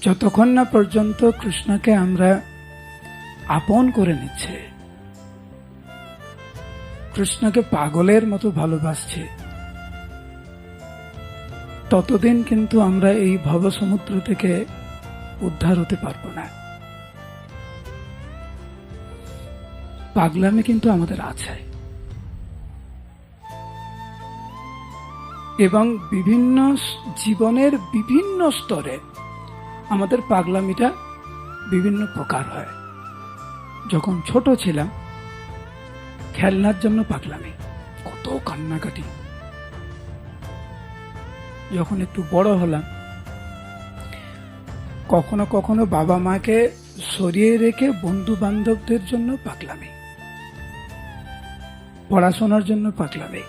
যতক্ষণ না পর্যন্ত কৃষ্ণকে আমরা আপন করে নিচ্ছে, কৃষ্ণকে পাগলের মতো ভালোবাসছে, ততদিন কিন্তু আমরা এই ভবসমুদ্র থেকে উদ্ধার হতে পারব না। পাগলামি কিন্তু আমাদের আছে। এবং বিভিন্ন জীবনের বিভিন্ন স্তরে আমাদের পাগলামিটা বিভিন্ন প্রকার হয়। যখন ছোট ছিলাম, খেলনার জন্য পাগলামি, কত কান্নাকাটি। যখন একটু বড় হলাম, কখনো কখনো বাবা মাকে সরিয়ে রেখে বন্ধু বান্ধবদের জন্য পাগলামি, পড়াশোনার জন্য পাগলামি।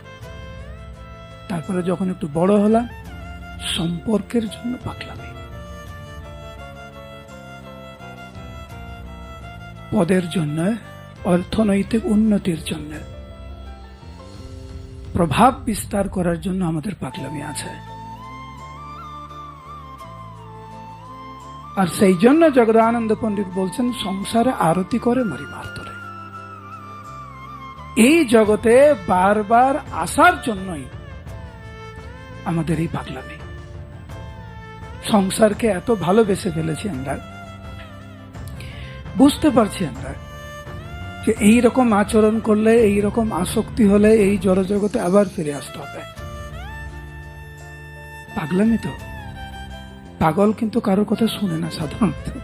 তারপরে যখন একটু বড় হলাম, সম্পর্কের জন্য পাগলামি। পদের জন্য, অর্থনৈতিক উন্নতির জন্য। প্রভাব বিস্তার করার জন্য আমাদের পাগলামি আছে। আর সেই জন্য জগদানন্দ পণ্ডিত বলছেন, সংসারে আরতি করে মরিমার তোরে এই জগতে বারবার আসার জন্যই আমাদের এই পাগলামি। সংসারকে এত ভালোবেসে ফেলেছি আমরা বুঝতে পারছি আমরা যে এই রকম আচরণ করলে, এই রকম আসক্তি হলে এই জড়জগতে আবার ফিরে আসতে হবে। পাগলামি তো। পাগল কিন্তু কারোর কথা শুনে না সাধারণত।